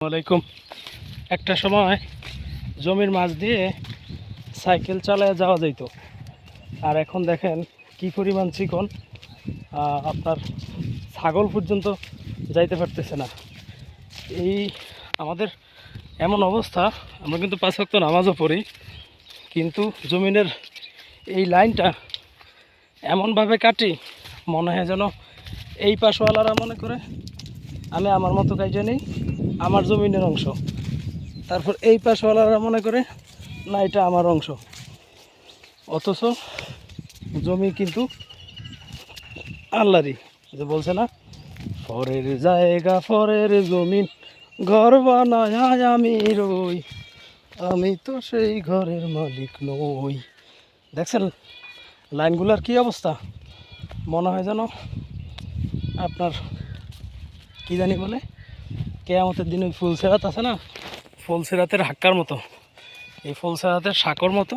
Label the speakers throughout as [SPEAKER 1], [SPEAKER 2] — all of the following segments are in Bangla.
[SPEAKER 1] আলাইকুম। একটা সময় জমির মাছ দিয়ে সাইকেল চালায় যাওয়া যেত আর এখন দেখেন কি পরিমাণ চিকন। আপনার ছাগল পর্যন্ত যাইতে পারতেছে না। এই আমাদের এমন অবস্থা, আমরা কিন্তু পাঁচ ওয়াক্ত নামাজও পড়ি, কিন্তু জমিনের এই লাইনটা এমনভাবে কাটি, মনে হয় যেন এই পাশওয়ালারা মনে করে আমি আমার মতো কাজে নেই, আমার জমিনের অংশ। তারপর এই পাশওয়ালারা মনে করে, না, এটা আমার অংশ। অথচ জমি কিন্তু আল্লাহরই। যে বলছে না, ফরের জায়গা, ফরের জমিন, ঘর বানায় আমি রই। আমি তো সেই ঘরের মালিক নই। দেখছেন লাইনগুলোর কি অবস্থা? মনে হয় যেন আপনার কি জানি বলে? কেয়ামতের দিন ওই ফুল সেরাত আছে না? ফুল সেরাতের হাক্কার মতো। এই ফুল সেরাতের শাকর মতো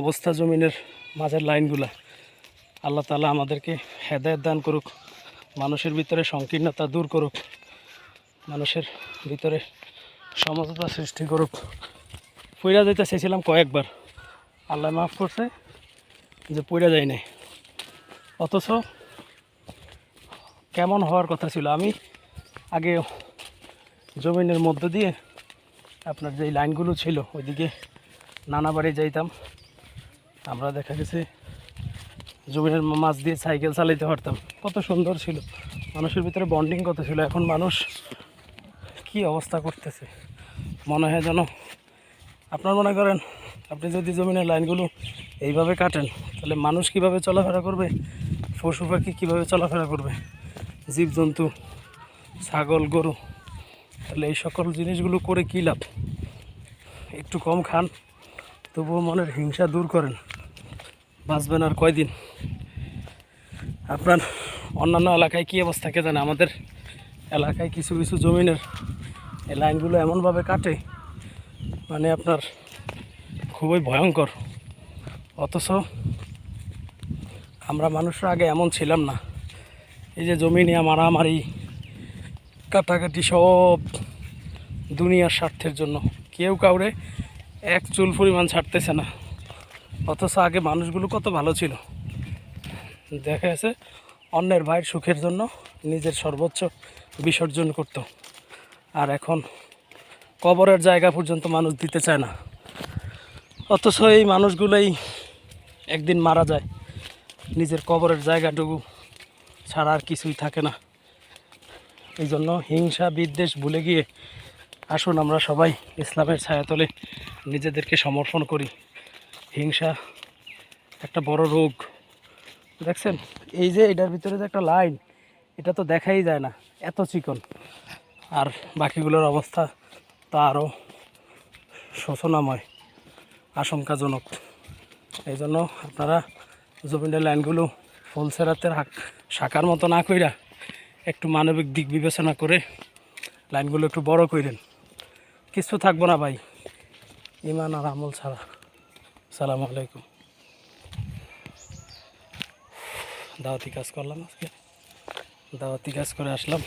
[SPEAKER 1] অবস্থা জমিনের মাঝের লাইনগুলা। আল্লাহ তালা আমাদেরকে হেদায়ত দান করুক, মানুষের ভিতরে সংকীর্ণতা দূর করুক, মানুষের ভিতরে সমতা সৃষ্টি করুক। পইরা যাইতে চেয়েছিলাম কয়েকবার। আল্লাহ মাফ করছে যে পইরা যায় নাই অথচ কেমন হওয়ার কথা ছিল? আমি আগে জমিনের মধ্য দিয়ে আপনার যেই লাইনগুলো ছিল, ওইদিকে নানা বাড়ি যাইতাম। আমরা দেখা গেছে জমিনের মাছ দিয়ে সাইকেল চালাইতে পারতাম। কত সুন্দর ছিল। মানুষের ভিতরে বন্ডিং কত ছিল। এখন মানুষ কি অবস্থা করতেছে? মনে হয় যেন আপনার মনে করেন, আপনি যদি জমিনের লাইনগুলো এইভাবে কাটেন, তাহলে মানুষ কীভাবে চলাফেরা করবে? পশু পাখি কীভাবে চলাফেরা করবে? জীবজন্তু, ছাগল, গরু, তাহলে এই সকল জিনিসগুলো করে কী লাভ? একটু কম খান, তবুও মনের হিংসা দূর করেন। বাঁচবেন আর কয়দিন? আপনার অন্যান্য এলাকায় কী অবস্থা কে জানে? আমাদের এলাকায় কিছু কিছু জমিনের এই লাইনগুলো এমনভাবে কাটে মানে আপনার খুবই ভয়ঙ্কর। অথচ আমরা মানুষরা আগে এমন ছিলাম না। এই যে জমি নিয়ে মারামারি, কাটাকাটি সব দুনিয়ার স্বার্থের জন্য। কেউ কাউরে এক চুল পরিমাণ ছাড়তেছে না। অথচ আগে মানুষগুলো কত ভালো ছিল। দেখা গেছে, অন্যের ভাইয়ের সুখের জন্য নিজের সর্বোচ্চ বিসর্জন করত। আর এখন কবরের জায়গা পর্যন্ত মানুষ দিতে চায় না। অথচ এই মানুষগুলোই একদিন মারা যায়। নিজের কবরের জায়গাটুকু ছাড়া আর কিছুই থাকে না। এই জন্য হিংসা, বিদ্বেষ ভুলে গিয়ে আসুন আমরা সবাই ইসলামের ছায়াতলে নিজেদেরকে সমর্পণ করি। হিংসা একটা বড় রোগ। দেখছেন? এই যে এটার ভিতরে যে একটা লাইন, এটা তো দেখাই যায় না, এত চিকন। আর বাকিগুলোর অবস্থা তা আরও শোচনাময়, আশঙ্কাজনক। এই জন্য আপনারা জমিনের লাইনগুলো ফুলসেরাতের হাক শাখার মতো না কইরা একটু মানবিক দিক বিবেচনা করে লাইনগুলো একটু বড় কইরেন। কিছু থাকব না ভাই, ইমান আর আমল ছাড়া। সালাম আলাইকুম। দাওয়াতি কাজ করলাম আজকে। দাওয়াতি কাজ করে আসলাম।